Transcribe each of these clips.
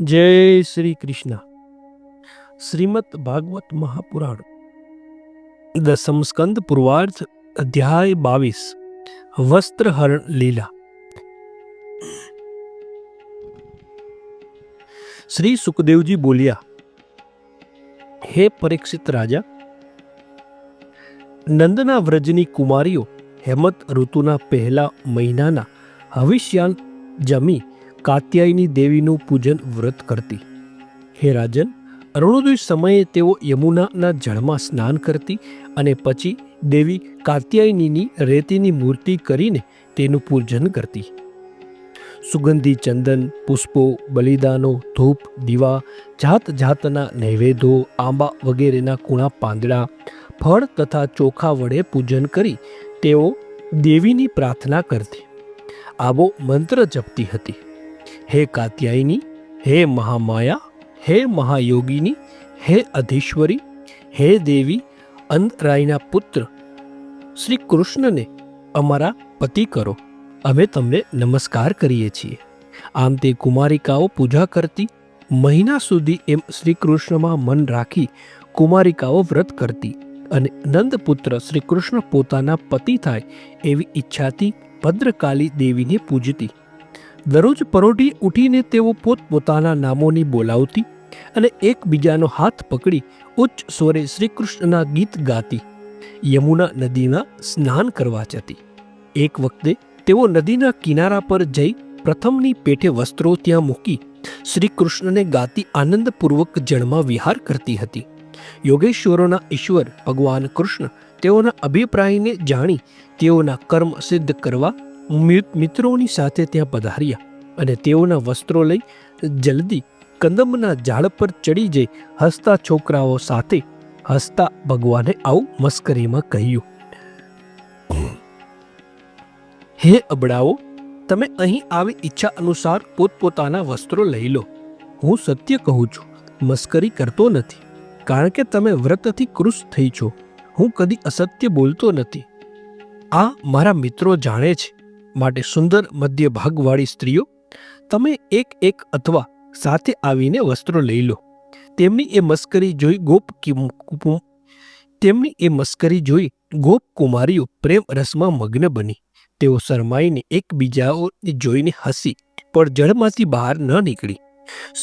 જય શ્રી કૃષ્ણ. શ્રીમદ ભાગવત મહાપુરાણ. દસમ સ્કંદ પૂર્વાર્થ અધ્યાય બાવીસ. વસ્ત્રહરણ લીલા. શ્રી સુખદેવજી બોલ્યા, હે પરીક્ષિત રાજા, નંદના વ્રજની કુમારીઓ હેમંત ઋતુના પહેલા મહિનાના હવિષ્યાન જમી કાત્યાયની દેવીનું પૂજન વ્રત કરતી. હે રાજન, અરુણોદય સમયે તેઓ યમુનાના જળમાં સ્નાન કરતી અને પછી દેવી કાત્યાયનીની રેતીની મૂર્તિ કરીને તેનું પૂજન કરતી. સુગંધી ચંદન, પુષ્પો, બલિદાનો, ધૂપ, દીવા જાત જાતના નૈવેદ્યો, આંબા વગેરેના કૂણા પાંદડા, ફળ તથા ચોખા વડે પૂજન કરી તેઓ દેવીની પ્રાર્થના કરતી. આવો મંત્ર જપતી હતી. હે કાત્યાયની, હે મહામાયા, હે મહાયોગીની, હે અધીશ્વરી, હે દેવી, અંતરાયના પુત્ર, શ્રી કૃષ્ણને અમારા પતિ કરો. અમે તમને નમસ્કાર કરીએ છીએ. આમ તે કુમારિકાઓ પૂજા કરતી, મહિના સુધી એમ શ્રી કૃષ્ણમાં મન રાખી કુમારિકાઓ વ્રત કરતી અને નંદપુત્ર શ્રી કૃષ્ણ પોતાના પતિ થાય એવી ઈચ્છાથી ભદ્રકાલી દેવીને પૂજતી. દરરોજ પરોઢી ઉઠીને તેઓ પોતપોતાના નામોની બોલાવતી અને એકબીજાનો હાથ પકડી ઉચ્ચ સ્વરે શ્રીકૃષ્ણના ગીત ગાતી. યમુના નદીમાં સ્નાન કરવા જતી. એક વખતે તેઓ નદીના કિનારા પર જઈ પ્રથમની પેઠે વસ્ત્રો ત્યાં મૂકી શ્રીકૃષ્ણને ગાતી આનંદપૂર્વક જળમાં વિહાર કરતી હતી. યોગેશ્વરોના ઈશ્વર ભગવાન કૃષ્ણ તેઓના અભિપ્રાયને જાણી તેઓના કર્મ સિદ્ધ કરવા મિત્રોની સાથે ત્યાં પધાર્યા અને તેઓના વસ્ત્રો લઈ જલ્દી કંદમના ઝાડ પર ચડી જઈ હસતા છોકરાઓ સાથે હસતા ભગવાને આવું મસ્કરીમાં કહ્યું, હે અબડાઓ તમે અહીં આવી ઈચ્છા અનુસાર પોતપોતાના વસ્ત્રો લઈ લો. હું સત્ય કહું છું, મસ્કરી કરતો નથી, કારણ કે તમે વ્રતથી કૃશ થઈ છો. હું કદી અસત્ય બોલતો નથી. આ મારા મિત્રો જાણે છે માટે સુંદર મધ્ય ભાગવાળી સ્ત્રીઓ, તમે એક એક અથવા સાથે આવીને વસ્ત્રો લઈ લો. તેમની એ મસ્કરી જોઈ ગોપ તેમની એ મસ્કરી જોઈ ગોપ કુમારીઓ પ્રેમ રસમાં મગ્ન બની. તેઓ શરમાઈને એકબીજાઓને જોઈને હસી, પણ જળમાંથી બહાર ન નીકળી.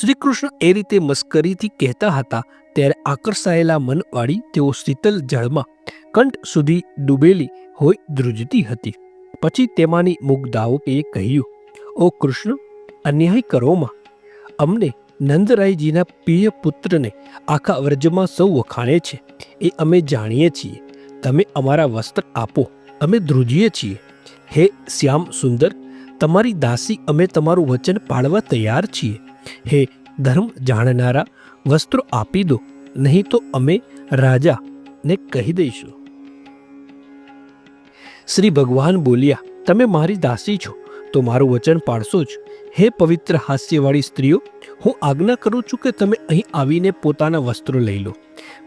શ્રી કૃષ્ણ એ રીતે મસ્કરીથી કહેતા હતા, ત્યારે આકર્ષાયેલા મનવાળી તેઓ શીતલ જળમાં, કંઠ સુધી ડૂબેલી હોય ધ્રુજતી હતી. પછી તેમાંની મુગ્ધાઓકે કહ્યું, ઓ કૃષ્ણ, અન્યાય કરોમાં અમને નંદરાયજીના પ્રિય પુત્રને આખા વ્રજમાં સૌ વખાણે છે. એ અમે જાણીએ છીએ. તમે અમારા વસ્ત્ર આપો. અમે ધ્રુજીએ છીએ. હે શ્યામ સુંદર, તમારી દાસી અમે તમારું વચન પાળવા તૈયાર છીએ. હે ધર્મ જાણનારા, વસ્ત્રો આપી દો. નહીં તો અમે રાજાને કહી દઈશું. શ્રી ભગવાન બોલ્યા, તમે મારી દાસી છો, તો મારું વચન પાળશો જ. હે પવિત્ર હાસ્યવાળી સ્ત્રીઓ, હું આજ્ઞા કરું છું કે તમે અહીં આવીને પોતાના વસ્ત્રો લઈ લો.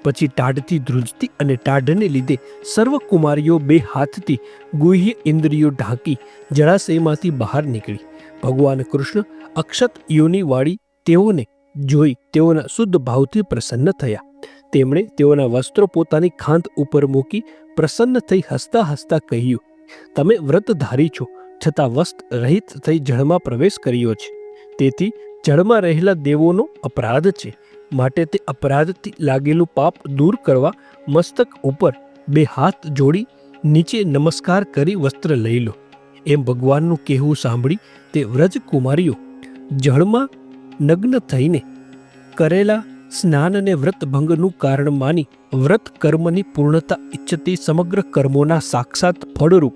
પછી ટાઢથી ધ્રુજતી અને ટાઢને લીધે સર્વ કુમારીઓ બે હાથથી ગુહ્ય ઇન્દ્રિયો ઢાંકી જળાશયમાંથી બહાર નીકળી. ભગવાન કૃષ્ણ અક્ષત યોનિવાળી તેઓને જોઈ તેઓના શુદ્ધ ભાવથી પ્રસન્ન થયા. તેમણે તેઓના વસ્ત્રો પોતાની ખાંત ઉપર મૂકી પ્રસન્ન થઈ હસતા હસતા કહ્યું, તમે વ્રતધારી છો, છતાં વસ્ત્ર રહિત થઈ જળમાં પ્રવેશ કર્યો છે. તેથી જળમાં રહેલા દેવોનો અપરાધ છે. માટે તે અપરાધથી લાગેલું પાપ દૂર કરવા મસ્તક ઉપર બે હાથ જોડી નીચે નમસ્કાર કરી વસ્ત્ર લઈ લો. એમ ભગવાનનું કહેવું સાંભળી તે વ્રજ કુમારીઓ જળમાં નગ્ન થઈને કરેલા સ્નાન અને વ્રતભંગનું કારણ માની વ્રત કર્મની પૂર્ણતા ઈચ્છતી સમગ્ર કર્મોના સાક્ષાત ફળરૂપ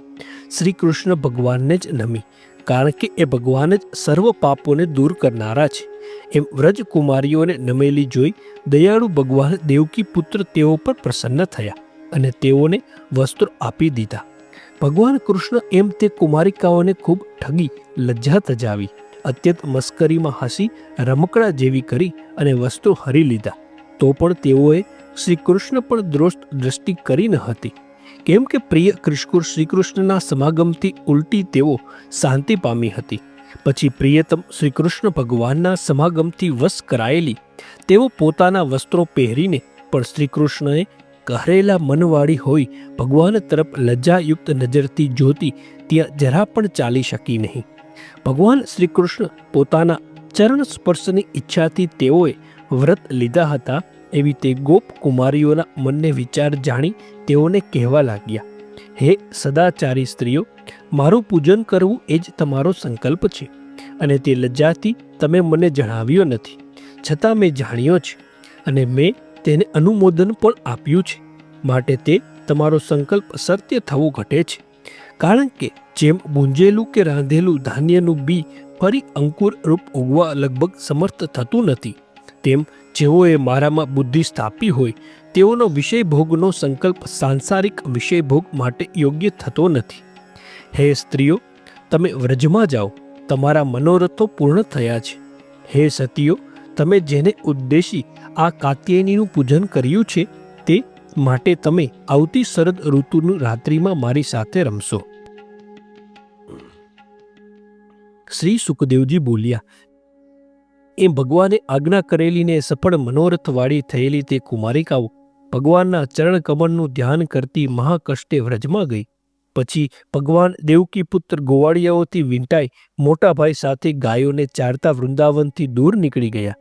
શ્રી કૃષ્ણ ભગવાનને જ નમી. કારણ કે એ ભગવાન જ સર્વ પાપોને દૂર કરનારા છે. એમ વ્રજ કુમારીઓને નમેલી જોઈ દયાળુ ભગવાન દેવકી પુત્ર તેઓ પર પ્રસન્ન થયા અને તેઓને વસ્ત્રો આપી દીધા. ભગવાન કૃષ્ણ એમ તે કુમારિકાઓને ખૂબ ઠગી, લજ્જા તજાવી. અત્યંત મસ્કરીમાં હસી, રમકડા જેવી કરી અને વસ્ત્રો હરી લીધા. તો પણ તેઓએ શ્રી કૃષ્ણ પણ દ્રોષ દ્રષ્ટિ કરી ન હતી. કેમ કે પ્રિય કૃષ્કુર શ્રી કૃષ્ણના સમાગમથી ઉલટી તેઓ શાંતિ પામી હતી. પછી પ્રિયતમ શ્રી કૃષ્ણ ભગવાનના સમાગમથી વશ કરાયેલી, તેઓ પોતાના વસ્ત્રો પહેરીને પણ શ્રી કૃષ્ણએ કહેલા મનવાળી હોય ભગવાન તરફ લજ્જાયુક્ત નજરથી જોતી ત્યાં જરા પણ ચાલી શકી નહીં. ભગવાન શ્રી કૃષ્ણ પોતાના ચરણ સ્પર્શની ઈચ્છાથી તેઓએ વ્રત લીધા હતા એવી તે ગોપ કુમારીઓના મનને વિચાર જાણી તેઓને કહેવા લાગ્યા, હે સદાચારી સ્ત્રીઓ, મારું પૂજન કરવું એ જ તમારો સંકલ્પ છે અને તે લજ્જાથી તમે મને જણાવ્યો નથી. છતાં મેં જાણ્યો છે અને મેં તેને અનુમોદન પણ આપ્યું છે. માટે તે તમારો સંકલ્પ સત્ય થવું ઘટે છે. કારણ કે જેમ બૂંજેલું કે રાંધેલું ધાન્યનું બી ફરી અંકુર રૂપ ઉગવા લગભગ સમર્થ થતું નથી, તેમ જેઓએ મારામાં બુદ્ધિ સ્થાપી હોય, તેઓનો વિષયભોગનો સંકલ્પ સાંસારિક વિષયભોગ માટે યોગ્ય થતો નથી. હે સ્ત્રીઓ, તમે વ્રજમાં જાઓ, તમારા મનોરથો પૂર્ણ થયા છે. હે સતીઓ, તમે જેને ઉદ્દેશી આ કાત્યાયનીનું પૂજન કર્યું છે માટે તમે આવતી શરદ ઋતુનું રાત્રિમાં મારી સાથે રમશો. શ્રી સુખદેવજી બોલ્યા, એ ભગવાને આજ્ઞા કરેલીને સફળ મનોરથવાળી થયેલી તે કુમારિકાઓ ભગવાનના ચરણ કમળનું ધ્યાન કરતી મહાકષ્ટે વ્રજમાં ગઈ. પછી ભગવાન દેવકી પુત્ર ગોવાળિયાઓથી વીંટાઈ મોટા ભાઈ સાથે ગાયોને ચારતા વૃંદાવનથી દૂર નીકળી ગયા.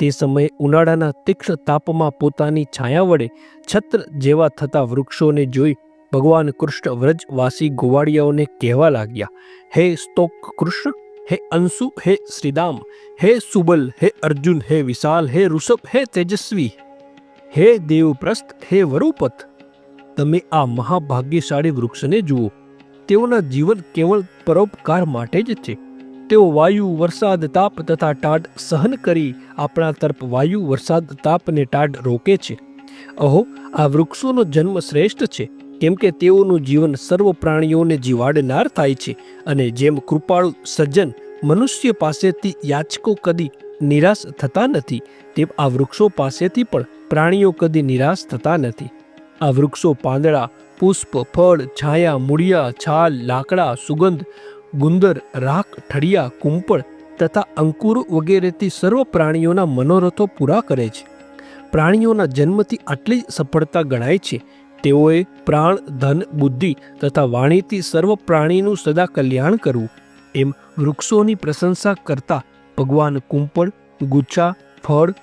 તે સમયે ઉનાળાના તીક્ષ્ણ તાપમાં પોતાની છાયા વડે છત્ર જેવા થતા વૃક્ષોને જોઈ ભગવાન કૃષ્ણ વ્રજવાસી ગોવાળિયાઓને કહેવા લાગ્યા, હે સ્તોક કૃષ્ણ, હે અંશુ, હે શ્રીદામ, હે સુબલ, હે અર્જુન, હે વિશાલ, હે ઋષભ, હે તેજસ્વી, હે દેવપ્રસ્થ, હે વરુપથ તમે આ મહાભાગ્યશાળી વૃક્ષને જુઓ, તેઓના જીવન કેવળ પરોપકાર માટે જ છે. તેઓ વાયુ, વરસાદ, તાપ તથા ટાઢ સહન કરી આપણા તરફ વાયુ, વરસાદ તાપને ટાઢ રોકે છે. અહો, આ વૃક્ષોનો જન્મ શ્રેષ્ઠ છે, કેમ કે તેઓનું જીવન સર્વ પ્રાણીઓને જીવાડનાર થાય છે અને જેમ કૃપાળુ સજ્જન મનુષ્ય પાસેથી યાચકો કદી નિરાશ થતા નથી, તેમ આ વૃક્ષો પાસેથી પણ પ્રાણીઓ કદી નિરાશ થતા નથી. આ વૃક્ષો પાંદડા, પુષ્પ, ફળ, છાયા, મૂળિયા, છાલ, લાકડા, સુગંધ ગુંદર, રાખ, ઠળિયા, કુંપળ તથા અંકુર વગેરેથી સર્વ પ્રાણીઓના મનોરથો પૂરા કરે છે. પ્રાણીઓના જન્મથી આટલી સફળતા ગણાય છે. તેઓએ પ્રાણ, ધન, બુદ્ધિ તથા વાણીથી સર્વ પ્રાણીનું સદા કલ્યાણ કરવું. એમ વૃક્ષોની પ્રશંસા કરતા ભગવાન કુંપળ, ગુચ્છા, ફળ,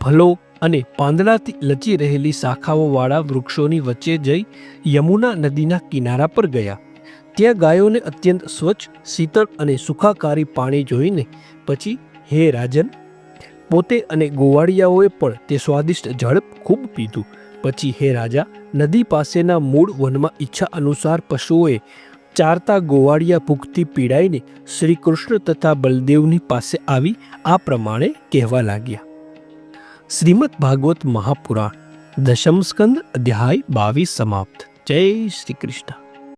ફલો અને પાંદડાથી લચી રહેલી શાખાઓવાળા વૃક્ષોની વચ્ચે જઈ યમુના નદીના કિનારા પર ગયા. ત્યાં ગાયોને અત્યંત સ્વચ્છ, શીતળ અને સુખાકારી પાણી જોઈને પછી હે રાજન, પોતે અને ગોવાળિયાઓએ પણ તે સ્વાદિષ્ટ જળ ખૂબ પીધું. પછી હે રાજા, નદી પાસેના મૂળ વનમાં ઈચ્છા અનુસાર પશુઓએ ચારતા ગોવાળિયા ભૂખથી પીડાઈને શ્રી કૃષ્ણ તથા બલદેવની પાસે આવી આ પ્રમાણે કહેવા લાગ્યા. શ્રીમદ ભાગવત મહાપુરાણ, દશમ સ્કંદ અધ્યાય બાવીસ સમાપ્ત. જય શ્રી કૃષ્ણ.